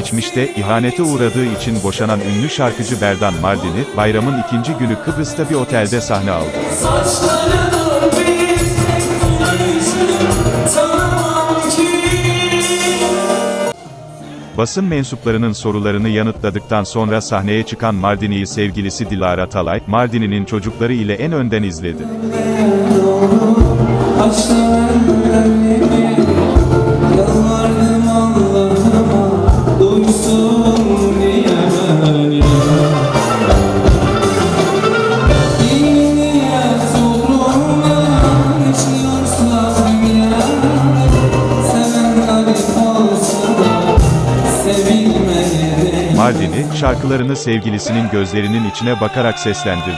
Geçmişte ihanete uğradığı için boşanan ünlü şarkıcı Berdan Mardini, bayramın ikinci günü Kıbrıs'ta bir otelde sahne aldı. Basın mensuplarının sorularını yanıtladıktan sonra sahneye çıkan Mardini'yi sevgilisi Dilara Talay, Mardini'nin çocukları ile en önden izledi. Açtı Mardini, şarkılarını sevgilisinin gözlerinin içine bakarak seslendirdi.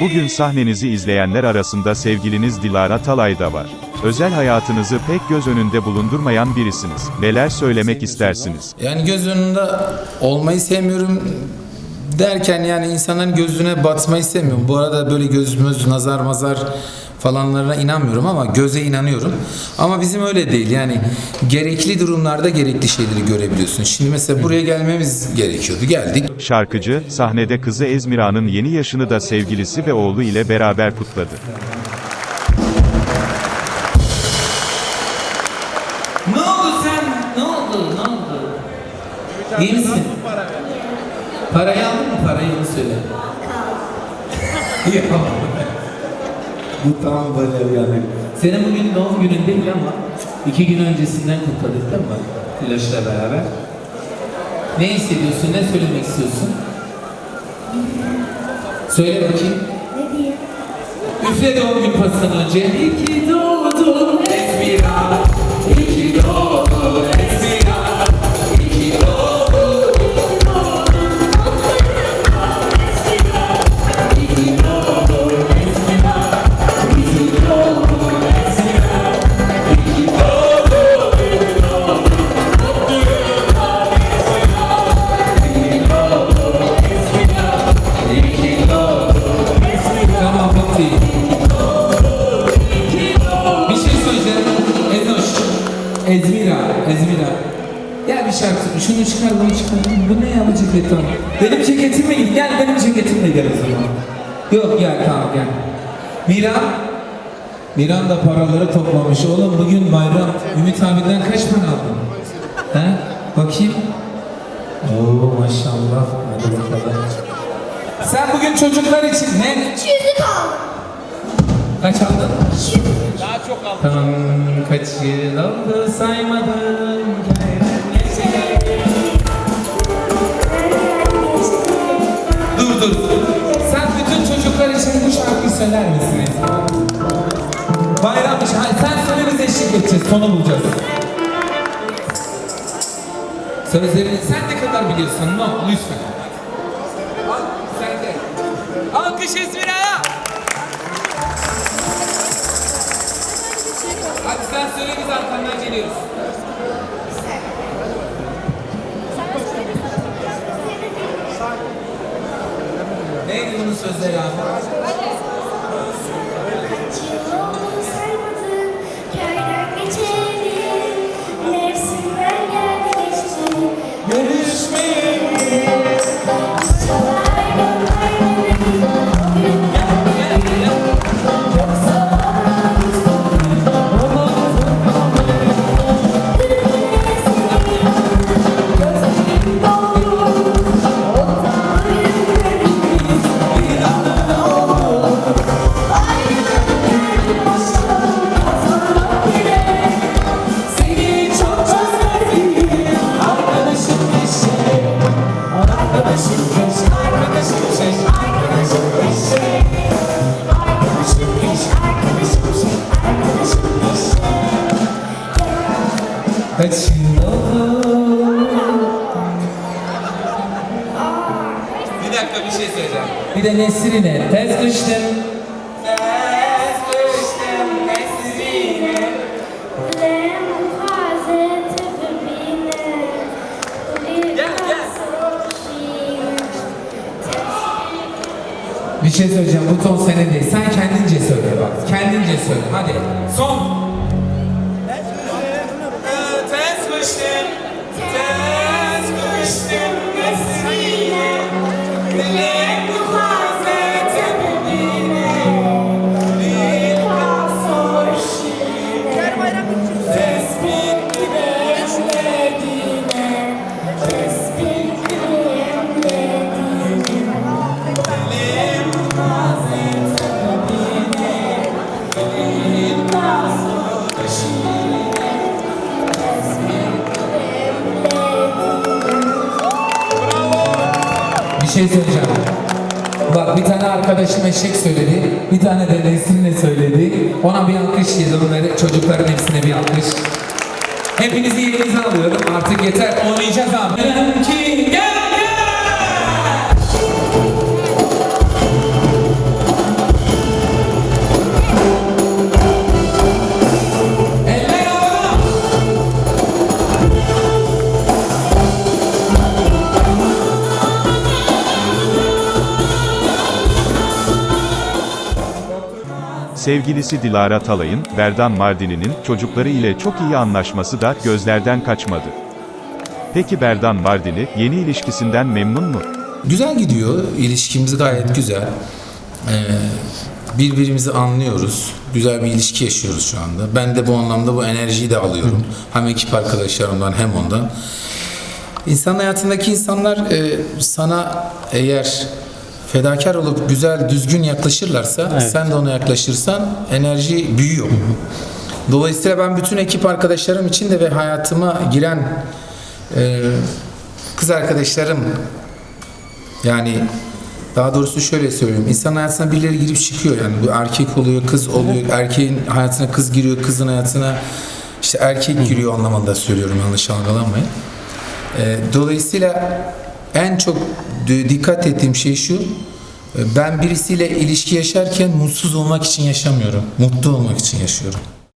Bugün sahnenizi izleyenler arasında sevgiliniz Dilara Talay da var. Özel hayatınızı pek göz önünde bulundurmayan birisiniz. Neler söylemek istersiniz? Yani göz önünde olmayı sevmiyorum derken yani insanların gözüne batmayı sevmiyorum. Bu arada böyle gözümüz nazar mazar falanlarına inanmıyorum ama göze inanıyorum. Ama bizim öyle değil. Yani gerekli durumlarda gerekli şeyleri görebiliyorsun. Şimdi mesela buraya gelmemiz gerekiyordu. Geldik. Şarkıcı, sahnede kızı Ezmira'nın yeni yaşını da sevgilisi ve oğlu ile beraber kutladı. Oldu sen? Ne oldu? Ne oldu? İyi misin? Parayı aldın mı? Parayı onu söyle. Yok. Bu tam böyle yani. Senin bugün doğum günün değil ama iki gün öncesinden kutladık değil mi? Flaşla beraber. Ne hissediyorsun? Ne söylemek istiyorsun? Söyle bakayım. Ne diyeyim? Üfle doğum gün pasından önce. İyi ki Şunu çıkar bunu çıkar. Bu ne ya bu ceket tamam. Benim ceketimle git. Gel benim ceketimle gel o zaman. Yok gel tamam gel. Miran. Miran da paraları toplamış. Oğlum bugün bayram. Ümit abiden kaç para aldın? He? Bakayım. Oo maşallah. Hadi bakalım. Sen bugün çocuklar için ne? Yüzük aldım. Kaç aldın? Daha çok aldım. Tamam kaç yıl oldu saymadım. Dur. Sen bütün çocuklar için bu şarkıyı söyler misin Esma? Bayram için. Hayır, sen söyle biz eşlik edeceğiz. Sonu bulacağız. Sözlerini sen ne kadar biliyorsun? No, lütfen. Sen de. Alkış Esmira'ya. Hadi sen söyle biz arkandan geliyoruz. Neydi bunun sözleri abi? dakika bir şey söyleyeceğim. Bir de Nesrin'e tez kıştım. Tez kıştım Nesrin'e. Bir şey söyleyeceğim. Bu ton senin değil. Sen kendince söyle bak. Kendince söyle. Hadi. Son. Şey söyleyeceğim. Bak bir tane arkadaşım eşek söyledi. Bir tane de Nesrin'le söyledi. Ona bir alkış onları çocukların hepsine bir alkış. Hepinizi yerinize alıyorum. Artık yeter. Oynayacağız abi. Sevgilisi Dilara Talay'ın, Berdan Mardini'nin, çocukları ile çok iyi anlaşması da, gözlerden kaçmadı. Peki Berdan Mardini, yeni ilişkisinden memnun mu? Güzel gidiyor. İlişkimiz gayet güzel. Ee, birbirimizi anlıyoruz. Güzel bir ilişki yaşıyoruz şu anda. Ben de bu anlamda bu enerjiyi de alıyorum. Hem ekip arkadaşlarımdan hem ondan. İnsan hayatındaki insanlar e, sana eğer fedakar olup güzel, düzgün yaklaşırlarsa, sen de ona yaklaşırsan enerji büyüyor. Dolayısıyla ben bütün ekip arkadaşlarım için de ve hayatıma giren e, kız arkadaşlarım yani daha doğrusu şöyle söyleyeyim. İnsan hayatına birileri girip çıkıyor yani. Bu erkek oluyor, kız oluyor. Erkeğin hayatına kız giriyor, kızın hayatına işte erkek giriyor anlamında söylüyorum yanlış algılanmayın. Ee, dolayısıyla en çok dikkat ettiğim şey şu. e, Ben birisiyle ilişki yaşarken mutsuz olmak için yaşamıyorum. Mutlu olmak için yaşıyorum.